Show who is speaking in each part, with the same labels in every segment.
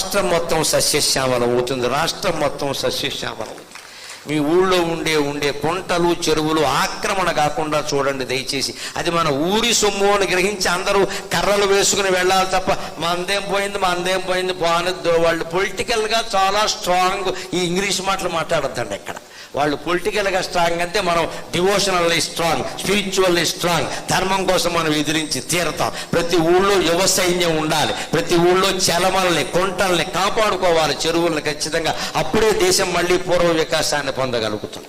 Speaker 1: రాష్ట్రం మొత్తం సస్యశ్యామలం అవుతుంది. రాష్ట్రం మొత్తం సస్యశ్యామలం. మీ ఊళ్ళో ఉండే ఉండే కుంటలు చెరువులు ఆక్రమణ కాకుండా చూడండి దయచేసి. అది మన ఊరి సొమ్ము అని గ్రహించి అందరూ కర్రలు వేసుకుని వెళ్ళాలి తప్ప మా అందేం పోయింది మా అందేం పోయింది బాగానే వాళ్ళు పొలిటికల్గా చాలా స్ట్రాంగ్ ఈ ఇంగ్లీష్ మాటలు మాట్లాడద్దండి ఇక్కడ వాళ్ళు పొలిటికల్గా స్ట్రాంగ్ అంటే మనం డివోషనల్లీ స్ట్రాంగ్ స్పిరిచువల్లీ స్ట్రాంగ్ ధర్మం కోసం మనం ఎదిరించి తీరతాం. ప్రతి ఊళ్ళో యువ సైన్యం ఉండాలి. ప్రతి ఊళ్ళో చలమల్ని కొంటల్ని కాపాడుకోవాలి చెరువుల్ని ఖచ్చితంగా. అప్పుడే దేశం మళ్ళీ పూర్వ వికాసాన్ని పొందగలుగుతుంది.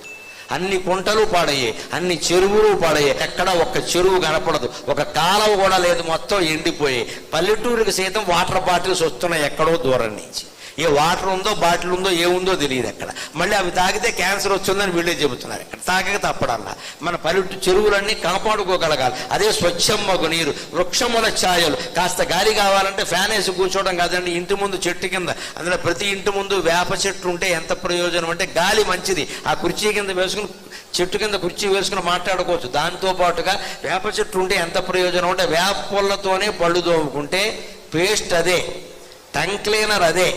Speaker 1: అన్ని కుంటలు పాడయ్యాయి అన్ని చెరువులు పాడయ్యాయి ఎక్కడ ఒక్క చెరువు కనపడదు. ఒక కాలువ కూడా లేదు మొత్తం ఎండిపోయాయి పల్లెటూరుకి సైతం వాటర్ బాటిల్స్ వస్తున్నాయి ఎక్కడో దూరం నుంచి. ఏ వాటర్ ఉందో బాటిల్ ఉందో ఏముందో తెలియదు అక్కడ మళ్ళీ అవి తాగితే క్యాన్సర్ వస్తుందని వీళ్ళే చెబుతున్నారు ఇక్కడ. తాగక తప్పడల్లా. మన పల్లెటూరు చెరువులన్నీ కాపాడుకోగలగాలి. అదే స్వచ్ఛమ్మగు నీరు వృక్షముల ఛాయలు. కాస్త గాలి కావాలంటే ఫ్యాన్ వేసి కూర్చోవడం కాదండి ఇంటి ముందు చెట్టు కింద. అందులో ప్రతి ఇంటి ముందు వేప చెట్టు ఉంటే ఎంత ప్రయోజనం అంటే గాలి మంచిది. ఆ కుర్చీ కింద వేసుకుని చెట్టు కింద కుర్చీ వేసుకుని మాట్లాడుకోవచ్చు. దాంతో పాటుగా వేప చెట్టు ఉంటే ఎంత ప్రయోజనం అంటే వేప పుల్లతోనే పళ్ళు తోముకుంటే పేస్ట్ అదే టంగ్ క్లీనర్ అదే.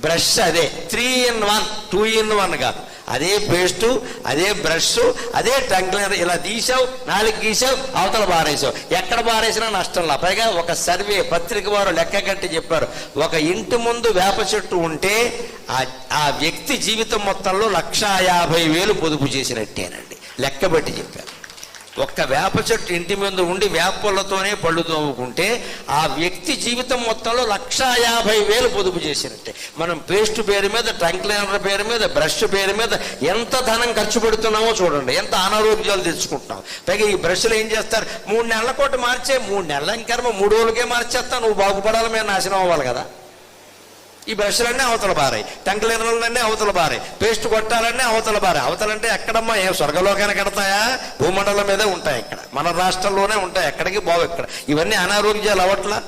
Speaker 1: బ్రష్ అదే. Three in one two in one కాదు. అదే పేస్టు అదే బ్రష్ అదే టంగ్ ఇలా తీసావు నాలుగు గీసావు అవతల బారేసావు. ఎక్కడ బారేసినా నష్టంలా పైగా ఒక సర్వే పత్రిక వారు లెక్క కట్టి చెప్పారు. ఒక ఇంటి ముందు వేప చెట్టు ఉంటే ఆ ఆ వ్యక్తి జీవితం మొత్తంలో లక్షా యాభై వేలు పొదుపు చేసినట్టేనండి. లెక్క పెట్టి చెప్పారు. ఒక్క వేప చెట్టు ఇంటి మీద ఉండి వేపలతోనే పళ్ళు తోముకుంటే ఆ వ్యక్తి జీవితం మొత్తంలో లక్షా యాభై వేలు పొదుపు చేసినట్టే. మనం పేస్ట్ పేరు మీద టంక్ క్లీనర్ పేరు మీద బ్రష్ పేరు మీద ఎంత ధనం ఖర్చు పెడుతున్నామో చూడండి. ఎంత అనారోగ్యాలు తెచ్చుకుంటున్నాం. పైగా ఈ బ్రష్లు ఏం చేస్తారు? మూడు నెలల కోటి మార్చే మూడు నెలల ఇంకర్మ మూడు రోజులకే మార్చేస్తా నువ్వు బాగుపడాలి మేము నాశనం అవ్వాలి కదా. ఈ బ్రష్లన్నీ అవతల బారాయి టంక్ అవతల బారాయి పేస్ట్ కొట్టాలన్నీ అవతల బారాయి అవతలంటే ఎక్కడమ్మా? ఏ స్వర్గలోకానికి కడతాయా? భూమండలం మీదే ఉంటాయి ఇక్కడ. మన రాష్ట్రంలోనే ఉంటాయి. ఎక్కడికి బావు ఎక్కడ ఇవన్నీ అనారోగ్యాలు అవట్లా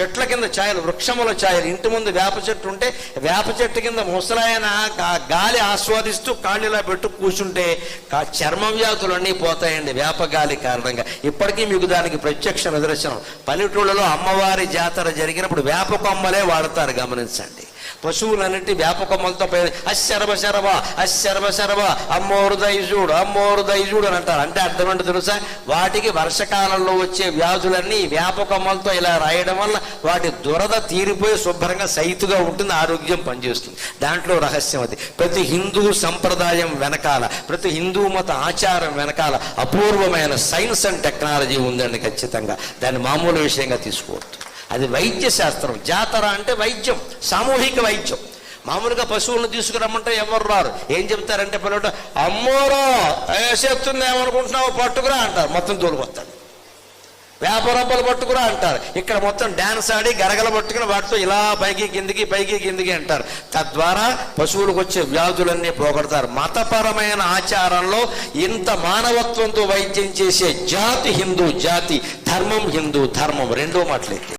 Speaker 1: చెట్ల కింద ఛాయలు వృక్షముల ఛాయలు ఇంటి ముందు వేప చెట్టు ఉంటే వేప చెట్టు కింద ముసలాయన గాలి ఆస్వాదిస్తూ కాళ్ళిలా పెట్టు కూర్చుంటే కా- చర్మ వ్యాధులన్నీ పోతాయండి వేప గాలి కారణంగా. ఇప్పటికీ మీకు దానికి ప్రత్యక్ష నిదర్శనం. పల్లెటూళ్ళలో అమ్మవారి జాతర జరిగినప్పుడు వేప కొమ్మలే వాడతారు గమనించండి. పశువులన్నింటి వేప కొమ్మలతో పై అశరభ శరభ శరవ శరభ అమ్మోరు దైజుడు అమ్మోరు దైజుడు అని అంటారు. అంటే అర్థం ఏంటో తెలుసా? వాటికి వర్షకాలంలో వచ్చే వ్యాధులన్నీ ఈ కొమ్మలతో ఇలా రాయడం వల్ల వాటి దురద తీరిపోయి శుభ్రంగా సైతుగా ఉంటుంది ఆరోగ్యం పనిచేస్తుంది. దాంట్లో రహస్యం అది. ప్రతి హిందూ సంప్రదాయం వెనకాల ప్రతి హిందూ మత ఆచారం వెనకాల అపూర్వమైన సైన్స్ అండ్ టెక్నాలజీ ఉందండి ఖచ్చితంగా. దాన్ని మామూలు విషయంగా తీసుకోవద్దు. అది వైద్య శాస్త్రం. జాతర అంటే వైద్యం సామూహిక వైద్యం. మామూలుగా పశువులను తీసుకురమ్మంటే ఎవరు రారు? ఏం చెప్తారంటే పిల్లట అమ్మోరో చెప్తుంది ఏమనుకుంటున్నావు పట్టుకురా అంటారు. మొత్తం తోలుకొస్తాడు వ్యాపారబ్బలు పట్టుకురా అంటారు. ఇక్కడ మొత్తం డ్యాన్స్ ఆడి గరగల పట్టుకుని వాటితో ఇలా పైకి కిందికి పైకి కిందికి అంటారు. తద్వారా పశువులకు వచ్చే వ్యాధులన్నీ పోగొడతారు. మతపరమైన ఆచారంలో ఇంత మానవత్వంతో వైద్యం చేసే జాతి హిందూ జాతి ధర్మం హిందూ ధర్మం రెండో మాటలైతే